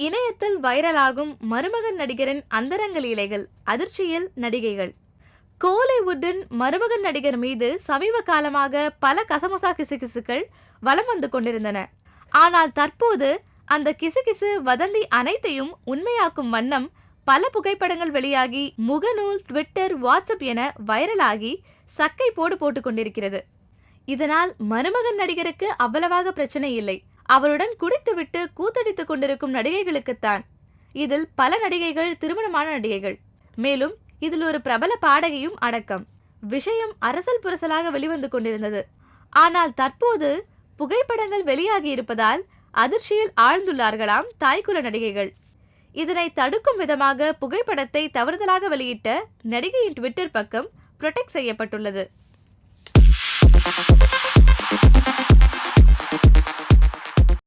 இணையத்தில் வைரலாகும் மருமகன் நடிகரின் அந்தரங்க லீலைகள் அதிர்ச்சியில் நடிகைகள். கோலிவுட்டின் மருமகன் நடிகர் மீது சமீப காலமாக பல கசமுசா கிசுகிசுக்கள் வலம் வந்து கொண்டிருந்தன. ஆனால் தற்போது அந்த கிசுகிசு வதந்தி அனைத்தையும் உண்மையாக்கும் வண்ணம் பல புகைப்படங்கள் வெளியாகி முகநூல் ட்விட்டர் வாட்ஸ்அப் என வைரலாகி சக்கை போடு போட்டுக் கொண்டிருக்கிறது. இதனால் மருமகன் நடிகருக்கு அவ்வளவாக பிரச்சனை இல்லை. அவருடன் குடித்துவிட்டு கூத்தடித்துக் கொண்டிருக்கும் நடிகைகளுக்குத்தான். இதில் பல நடிகைகள் திருமணமான நடிகைகள். மேலும் இதில் ஒரு பிரபல பாடகியும் அடக்கம். விஷயம் அரசல் புரசலாக வெளிவந்து கொண்டிருந்தது. ஆனால் தற்போது புகைப்படங்கள் வெளியாகி இருப்பதால் அதிர்ச்சியில் ஆழ்ந்துள்ளார்களாம் தாய்க்குல நடிகைகள். இதனை தடுக்கும் விதமாக புகைப்படத்தை தவறுதலாக வெளியிட்ட நடிகையின் ட்விட்டர் பக்கம் ப்ரொடெக்ட் செய்யப்பட்டுள்ளது.